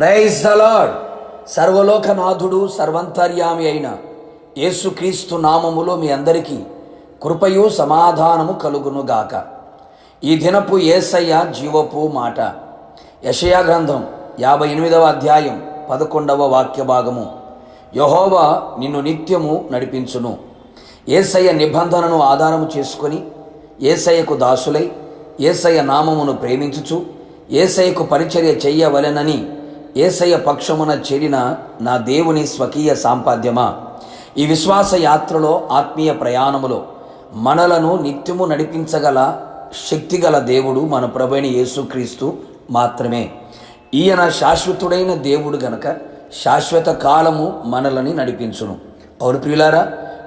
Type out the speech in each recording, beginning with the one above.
Praise the సర్వలోకనాథుడు సర్వంతర్యామి అయిన యేసుక్రీస్తు నామములో మీ అందరికీ కృపయు సమాధానము కలుగునుగాక ఈ దినపు ఏసయ్య జీవపు మాట. యషయా గ్రంథం యాభై ఎనిమిదవ అధ్యాయం పదకొండవ వాక్య భాగము. యహోవా నిన్ను నిత్యము నడిపించును. ఏసయ్య నిబంధనను ఆధారము చేసుకొని ఏసయ్యకు దాసులై ఏసయ్య నామమును ప్రేమించుచు ఏసయ్యకు పరిచర్య చెయ్యవలెనని ఏసయ్య పక్షమున చేరిన నా దేవుని స్వకీయ సాంపాద్యమా? ఈ విశ్వాస యాత్రలో ఆత్మీయ ప్రయాణములో మనలను నిత్యము నడిపించగల శక్తిగల దేవుడు మన ప్రభైన యేసుక్రీస్తు మాత్రమే. ఈయన శాశ్వతుడైన దేవుడు గనక శాశ్వత కాలము మనలని నడిపించును. అవును ప్రియులారా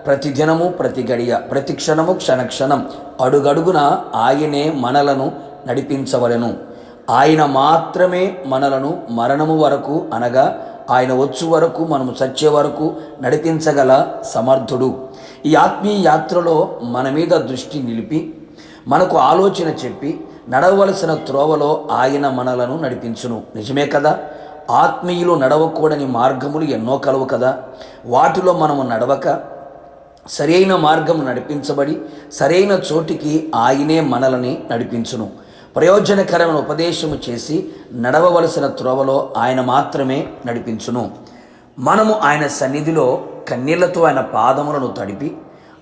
ప్రతి దినము ప్రతి గడియ ప్రతి క్షణము క్షణక్షణం అడుగడుగున ఆయనే మనలను నడిపించవలెను. ఆయన మాత్రమే మనలను మరణము వరకు అనగా ఆయన వచ్చు వరకు మనము చచ్చే వరకు నడిపించగల సమర్థుడు. ఈ ఆత్మీయ యాత్రలో మన మీద దృష్టి నిలిపి మనకు ఆలోచన చెప్పి నడవలసిన త్రోవలో ఆయన మనలను నడిపించును. నిజమే కదా? ఆత్మీయులు నడవకూడని మార్గములు ఎన్నో కలవు కదా? వాటిలో మనము నడవక సరైన మార్గం నడిపించబడి సరైన చోటికి ఆయనే మనలని నడిపించును. ప్రయోజనకరమైన ఉపదేశము చేసి నడవవలసిన త్రోవలో ఆయన మాత్రమే నడిపించును. మనము ఆయన సన్నిధిలో కన్నీళ్ళతో ఆయన పాదములను తడిపి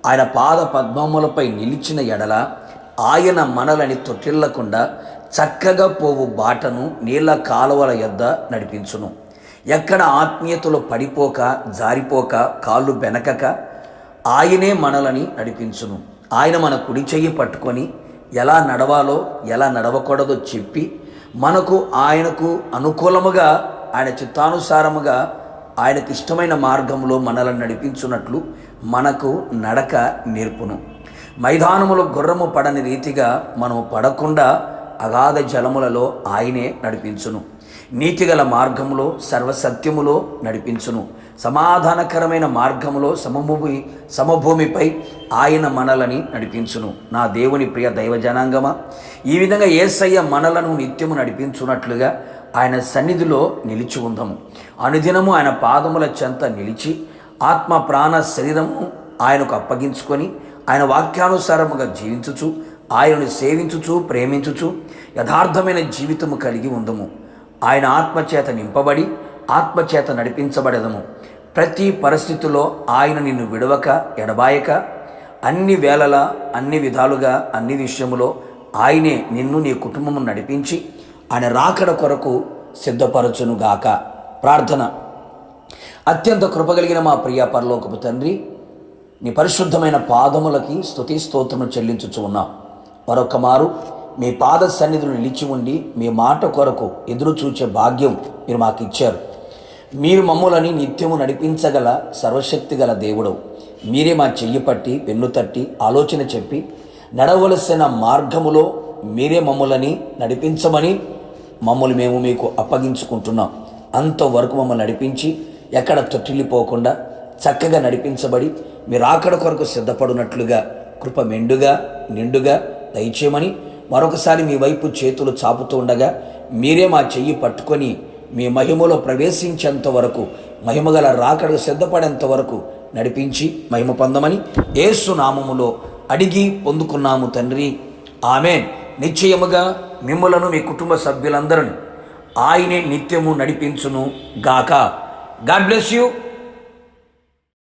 ఆయన పాద పద్మములపై నిలిచిన ఎడల ఆయన మనలని తొట్టిల్లకుండా చక్కగా పోవు బాటను నీళ్ళ కాలువల యొద్ద నడిపించును. ఎక్కడ ఆత్మీయతలో పడిపోక జారిపోక కాళ్ళు బెనకక ఆయనే మనలని నడిపించును. ఆయన మన కుడి చెయ్యి పట్టుకొని ఎలా నడవాలో ఎలా నడవకూడదో చెప్పి మనకు ఆయనకు అనుకూలముగా ఆయన చిత్తానుసారముగా ఆయనకు ఇష్టమైన మార్గంలో మనల్ని నడిపించున్నట్లు మనకు నడక నేర్పును. మైదానములో గుర్రము పడని రీతిగా మనము పడకుండా అగాధ జలములలో ఆయనే నడిపించును. నీతిగల మార్గములో సర్వసత్యములో నడిపించును. సమాధానకరమైన మార్గములో సమభూమి సమభూమిపై ఆయన మనలని నడిపించును. నా దేవుని ప్రియ దైవ జనాంగమా ఈ విధంగా ఏసయ్య మనలను నిత్యము నడిపించున్నట్లుగా ఆయన సన్నిధిలో నిలిచి ఉందము. అనుదినము ఆయన పాదముల చెంత నిలిచి ఆత్మ ప్రాణ శరీరము ఆయనకు అప్పగించుకొని ఆయన వాక్యానుసారముగా జీవించుచు ఆయనను సేవించుచు ప్రేమించుచు యథార్థమైన జీవితము కలిగి ఉందము. ఆయన ఆత్మచేత నింపబడి ఆత్మచేత నడిపించబడదము. ప్రతి పరిస్థితుల్లో ఆయన నిన్ను విడవక ఎడబాయక అన్ని వేళలా అన్ని విధాలుగా అన్ని విషయములో ఆయనే నిన్ను నీ కుటుంబము నడిపించి ఆయన రాకడ కొరకు సిద్ధపరచునుగాక. ప్రార్థన. అత్యంత కృపగలిగిన మా ప్రియ పరలోకపు తండ్రి నీ పరిశుద్ధమైన పాదములకి స్తుతి స్తోత్రము చెల్లించుచు ఉన్నాం. మరొక మారు మీ పాద సన్నిధులు నిలిచి ఉండి మీ మాట కొరకు ఎదురు చూచే భాగ్యం మీరు మాకు ఇచ్చారు మీరు మమ్ములని నిత్యము నడిపించగల సర్వశక్తి గల దేవుడు మీరే మా చెయ్యి పట్టి వెన్ను తట్టి ఆలోచన చెప్పి నడవలసిన మార్గములో మీరే మమ్ములని నడిపించమని మమ్మల్ని మేము మీకు అప్పగించుకుంటున్నాం. అంతవరకు మమ్మల్ని నడిపించి ఎక్కడ తొట్టిల్లిపోకుండా చక్కగా నడిపించబడి మీరు ఆకడ కొరకు సిద్ధపడినట్లుగా కృప మెండుగా నిండుగా దయచేయమని మరొకసారి మీ వైపు చేతులు చాపుతూ ఉండగా మీరే మా చెయ్యి పట్టుకొని మీ మహిమలో ప్రవేశించేంత వరకు మహిమగల రాకడకు సిద్ధపడేంత వరకు నడిపించి మహిమ పొందమని ఏసునామములో అడిగి పొందుకున్నాము తండ్రి. ఆమె నిశ్చయముగా మిమ్మలను మీ కుటుంబ సభ్యులందరిని ఆయనే నిత్యము నడిపించును గాక. God bless you.